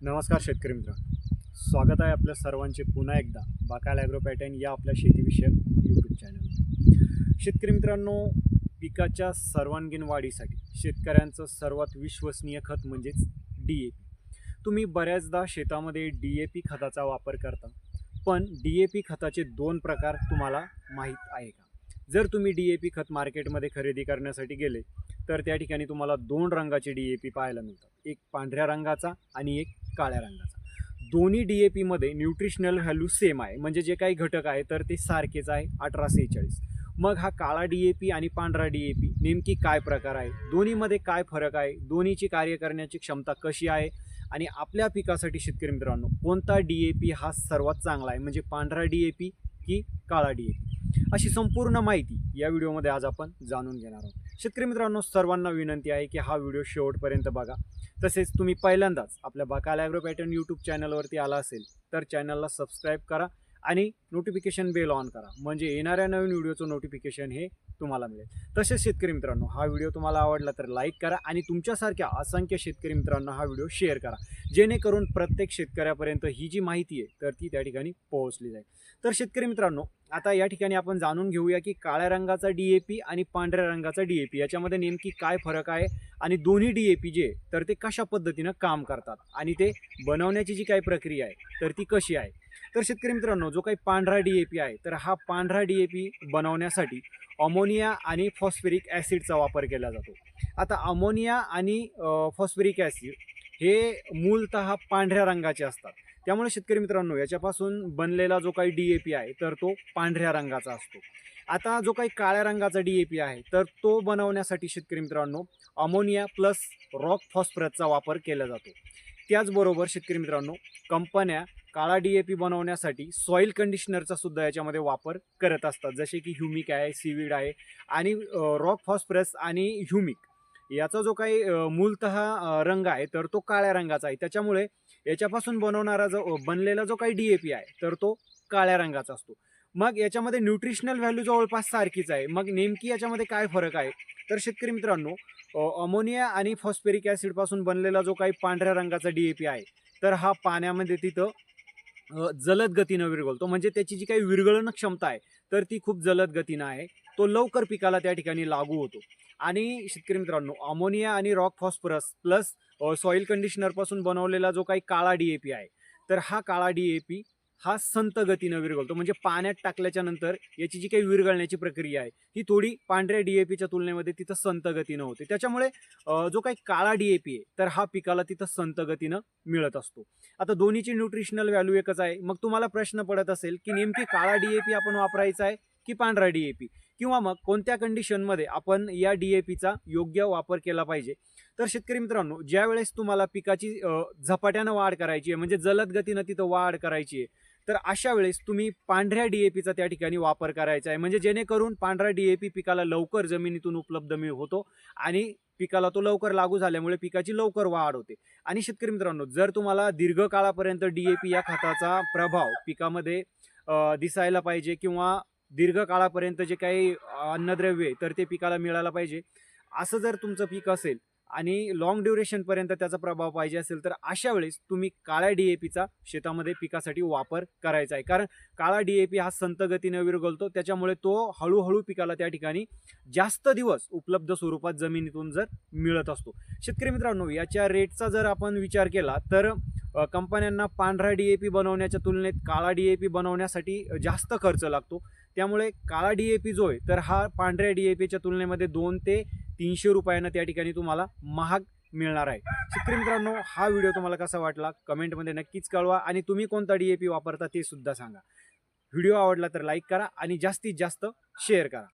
नमस्कार शेतकरी मित्र. स्वागत आहे आपल्या सर्वांचे पुन्हा एकदा बाकाल ॲग्रोपॅटर्न या आपल्या शेतीविषयक यूट्यूब चॅनल शेतकरी मित्रांनो पिकाच्या सर्वांगीण वाढीसाठी शेतकऱ्यांचं सर्वात विश्वसनीय खत म्हणजेच डी ए पी तुम्ही बऱ्याचदा शेतामध्ये डी ए पी खताचा वापर करता पण डी ए पी खताचे दोन प्रकार तुम्हाला माहीत आहे का? जर तुम्ही डी ए पी खत मार्केटमध्ये खरेदी करण्यासाठी गेले तर त्या ठिकाणी तुम्हाला दोन रंगाचे डी ए पी पाहायला मिळतात. एक पांढऱ्या रंगाचा आणि एक काळ्या रंगाचा. दोन्ही डी ए पीमध्ये न्यूट्रिशनल व्हॅल्यू सेम आहे. म्हणजे जे काही घटक आहे तर ते सारखेच आहे अठरा सेहेचाळीस. मग हा काळा डी ए पी आणि पांढरा डी ए पी नेमकी काय प्रकार आहे? दोन्हीमध्ये काय फरक आहे? दोन्हीची कार्य करण्याची क्षमता कशी आहे? आणि आपल्या पिकासाठी शेतकरी मित्रांनो कोणता डी ए पी हा सर्वात चांगला आहे? म्हणजे पांढरा डी ए पी की काळा डी ए पी अशी संपूर्ण माहिती या व्हिडिओमध्ये आज आपण जाणून घेणार आहोत. शेतकरी मित्रांनो सर्वांना विनंती आहे की हा व्हिडिओ शेवटपर्यंत बघा. तसेच तुम्ही पहिल्यांदाच आपल्या बाकाल ॲग्रो पॅटर्न यूट्यूब चॅनलवरती आला असेल तर चॅनलला सबस्क्राईब करा आणि नोटिफिकेशन बेल ऑन करा. म्हणजे येणाऱ्या नवीन व्हिडिओचं नोटिफिकेशन हे तुम्हाला मिळेल. तसेच शेतकरी मित्रांनो हा व्हिडिओ तुम्हाला आवडला तर लाईक करा आणि तुमच्यासारख्या असंख्य शेतकरी मित्रांना हा व्हिडिओ शेअर करा. जेणेकरून प्रत्येक शेतकऱ्यापर्यंत ही जी माहिती आहे तर ती त्या ठिकाणी पोहोचली जाईल. तर शेतकरी मित्रांनो आता या ठिकाणी आपण जाणून घेऊया की काळ्या रंगाचा डी ए पी आणि पांढऱ्या रंगाचा डी ए पी याच्यामध्ये नेमकी काय फरक आहे आणि दोन्ही डी ए पी जे तर ते कशा पद्धतीनं काम करतात आणि ते बनवण्याची जी काही प्रक्रिया आहे तर ती कशी आहे. तर शेतकरी मित्रांनो जो काही पांढरा डी ए पी आहे. तर हा पांढरा डी ए पी बनवण्यासाठी अमोनिया आणि फॉस्फेरिक ॲसिडचा वापर केला जातो. आता अमोनिया आणि फॉस्फेरिक ॲसिड हे मूलतः पांढऱ्या रंगाचे असतात. त्यामुळे शेतकरी मित्रांनो याच्यापासून बनलेला जो काही डी ए पी आहे तर तो पांढऱ्या रंगाचा असतो. आता जो काही काळ्या रंगाचा डी ए पी आहे तर तो बनवण्यासाठी शेतकरी मित्रांनो अमोनिया प्लस रॉक फॉस्फरसचा वापर केला जातो. त्याचबरोबर शेतकरी मित्रांनो कंपन्या काळा डी ए पी बनवण्यासाठी सॉईल कंडिशनरचा सुद्धा याच्यामध्ये वापर करत असतात. जसे की ह्युमिक आहे सीवीड आहे आणि रॉक फॉस्फरस आणि ह्युमिक याचा जो काही मूलत मूलतः रंग आहे तर तो काळ्या रंगाचा आहे. त्याच्यामुळे याच्यापासून बनवणारा जो बनलेला जो काही डी ए पी आहे तर तो काळ्या रंगाचा असतो. मग याच्यामध्ये न्यूट्रिशनल व्हॅल्यू जवळपास सारखीच आहे. मग नेमकी याच्यामध्ये काय फरक आहे? तर शेतकरी मित्रांनो अमोनिया आणि फॉस्फेरिक ॲसिडपासून बनलेला जो काही पांढऱ्या रंगाचा डी ए पी आहे तर हा पाण्यामध्ये तिथं जलद गतीनं विरघळतो. म्हणजे त्याची जी काही विरघळण क्षमता आहे तर ती खूप जलद गतीनं आहे. तो लवकर पिकाला त्या ठिकाणी लागू होतो. आणि शेतकरी मित्रांनो अमोनिया आणि रॉक फॉस्फरस प्लस सॉईल कंडिशनरपासून बनवलेला जो काही काळा डी ए पी आहे तर हा काळा डी ए पी हा संत गतीनं विरघळतो. म्हणजे पाण्यात टाकल्याच्या नंतर याची जी काही विरघळण्याची प्रक्रिया आहे ही थोडी पांढऱ्या डी ए पीच्या तुलनेमध्ये तिथं संत गतीनं होते. त्याच्यामुळे जो काही काळा डी ए पी आहे तर हा पिकाला तिथं संत गतीनं मिळत असतो. आता दोन्हीची न्यूट्रिशनल व्हॅल्यू एकच आहे. मग तुम्हाला प्रश्न पडत असेल की नेमकी काळा डी ए पी आपण वापरायचा आहे की पांढरा डी ए पी? किंवा मग कोणत्या कंडिशनमध्ये आपण या डी ए पीचा योग्य वापर केला पाहिजे? तर शेतकरी मित्रांनो ज्यावेळेस तुम्हाला पिकाची झपाट्यानं वाढ करायची आहे म्हणजे जलद गतीनं तिथं वाढ करायची आहे तर अशा वेळेस तुम्ही पांढऱ्या डी ए पीचा त्या ठिकाणी वापर करायचा आहे. म्हणजे जेणेकरून पांढरा डी ए पी पिकाला लवकर जमिनीतून उपलब्ध मिळ होतो आणि पिकाला तो लवकर लागू झाल्यामुळे पिकाची लवकर वाढ होते. आणि शेतकरी मित्रांनो जर तुम्हाला दीर्घकाळापर्यंत डी ए पी या खताचा प्रभाव पिकामध्ये दिसायला पाहिजे किंवा दीर्घकाळापर्यंत जे काही अन्नद्रव्य आहे तर ते पिकाला मिळायला पाहिजे. असं जर तुमचं पीक असेल आणि लॉंग ड्युरेशनपर्यंत त्याचा प्रभाव पाहिजे असेल तर अशा वेळेस तुम्ही काळ्या डी ए पीचा शेतामध्ये पिकासाठी वापर करायचा आहे. कारण काळा डी ए पी हा संत गतीने विरघळतो त्याच्यामुळे तो हळूहळू पिकाला त्या ठिकाणी जास्त दिवस उपलब्ध स्वरूपात जमिनीतून जर मिळत असतो. शेतकरी मित्रांनो याच्या रेटचा जर आपण विचार केला तर कंपन्यांना पांढरा डी ए पी बनवण्याच्या तुलनेत काळा डी ए पी बनवण्यासाठी जास्त खर्च लागतो. त्यामुळे काळा डी ए पी जो आहे तर हा पांढऱ्या डी ए पीच्या तुलनेमध्ये दोन ते तीनशे रुपयानं त्या ठिकाणी तुम्हाला महाग मिळणार आहे. शेतकरी मित्रांनो हा व्हिडिओ तुम्हाला कसा वाटला? कमेंटमध्ये नक्कीच कळवा आणि तुम्ही कोणता डी ए पी वापरता ते सुद्धा सांगा. व्हिडिओ आवडला तर लाईक करा आणि जास्तीत जास्त शेअर करा.